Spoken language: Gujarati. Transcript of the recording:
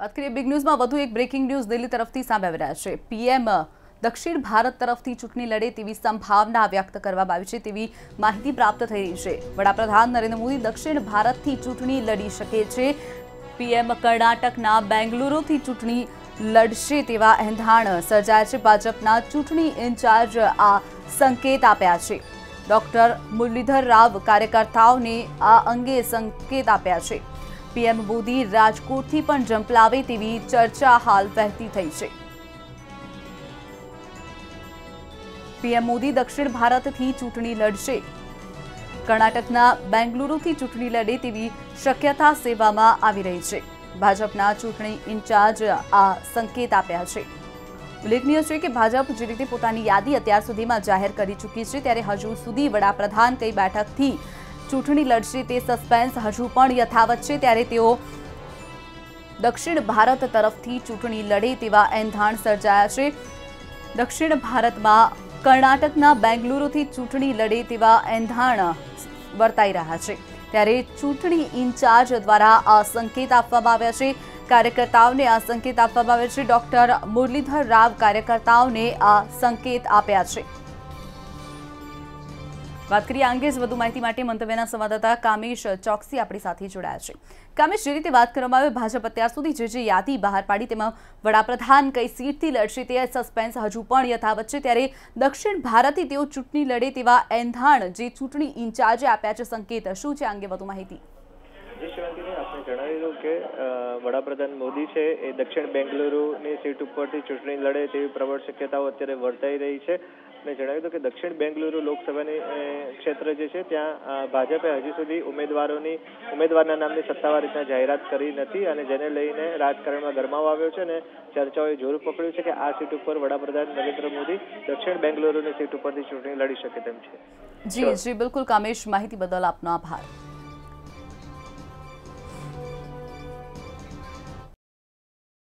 વાત કરીએ બિગ ન્યૂઝમાં વધુ એક બ્રેકિંગ ન્યૂઝ દિલ્હી તરફથી સામે આવી રહ્યા છે. પીએમ દક્ષિણ ભારત તરફથી ચૂંટણી લડે તેવી સંભાવના વ્યક્ત કરવામાં આવી છે તેવી માહિતી પ્રાપ્ત થઈ રહી છે. વડાપ્રધાન નરેન્દ્ર મોદી દક્ષિણ ભારતથી ચૂંટણી લડી શકે છે. પીએમ કર્ણાટકના બેંગલુરુથી ચૂંટણી લડશે તેવા એંધાણ સર્જાયા છે. ભાજપના ચૂંટણી ઇન્ચાર્જ આ સંકેત આપ્યા છે. ડોક્ટર મુરલીધર રાવ કાર્યકર્તાઓને આ અંગે સંકેત આપ્યા છે. પીએમ મોદી રાજકોટથી પણ જંપલાવે તેવી ચર્ચા હાલ વહેતી થઈ છે. પીએમ મોદી દક્ષિણ ભારતથી ચૂંટણી લડશે. કર્ણાટકના બેંગલુરુથી ચૂંટણી લડે તેવી શક્યતા સેવામાં આવી રહી છે. ભાજપના ચૂંટણી ઇન્ચાર્જ આ સંકેત આપ્યા છે. ઉલ્લેખનીય છે કે ભાજપ જે રીતે પોતાની યાદી અત્યાર સુધીમાં જાહેર કરી ચૂકી છે, ત્યારે હજુ સુધી વડાપ્રધાન કઈ બેઠકથી ચૂંટણી લડશે તે સસ્પેન્સ હજુ પણ યથાવત છે. ત્યારે તેઓ દક્ષિણ ભારત તરફથી ચૂંટણી લડે તેવા એંધાણ સર્જાયા છે. દક્ષિણ ભારતમાં કર્ણાટકના બેંગલુરુથી ચૂંટણી લડે તેવા એંધાણ વર્તાઈ રહ્યા છે. ત્યારે ચૂંટણી ઇન્ચાર્જ દ્વારા આ સંકેત આપવામાં આવ્યા છે. કાર્યકર્તાઓને આ સંકેત આપવામાં આવ્યા છે. ડોક્ટર મુરલીધર રાવ કાર્યકર્તાઓને આ સંકેત આપ્યા છે. વાત કરીએ આ અંગે જ વધુ માહિતી માટે મંતવ્યના સંવાદદાતા કામેશ ચોકસી આપણી સાથે જોડાયા છે. કામેશ, જે રીતે વાત કરવામાં આવે, ભાજપ અત્યાર સુધી જે જે યાદી બહાર પાડી તેમાં વડાપ્રધાન કઈ સીટથી લડશે તે સસ્પેન્સ હજુ પણ યથાવત છે. ત્યારે દક્ષિણ ભારતથી તેઓ ચૂંટણી લડે તેવા એંધાણ જે ચૂંટણી ઇન્ચાર્જે આપ્યા છે, સંકેત શું છે આ અંગે વધુ માહિતી? જી શિવાંગીની જણાવ્યું કે વડાપ્રધાન મોદી છે, એ દક્ષિણ બેંગલુરુની સીટ ઉપરથી ચૂંટણી લડે તેવી પ્રબળ શક્યતાઓ અત્યારે વર્તાઈ રહી છે. મેં જણાવ્યું હતું કે દક્ષિણ બેંગલુરુ લોકસભાની ક્ષેત્ર જે છે, ત્યાં ભાજપે હજી સુધી ઉમેદવારોની, ઉમેદવારના નામની સત્તાવાર રીતના જાહેરાત કરી નથી અને જેને લઈને રાજકારણમાં ગરમાવો આવ્યો છે અને ચર્ચાઓએ જોર પકડ્યું છે કે આ સીટ ઉપર વડાપ્રધાન નરેન્દ્ર મોદી દક્ષિણ બેંગલુરુની સીટ ઉપરથી ચૂંટણી લડી શકે તેમ છે. જી જી, બિલકુલ. કામેશ, માહિતી બદલ આપનો આભાર.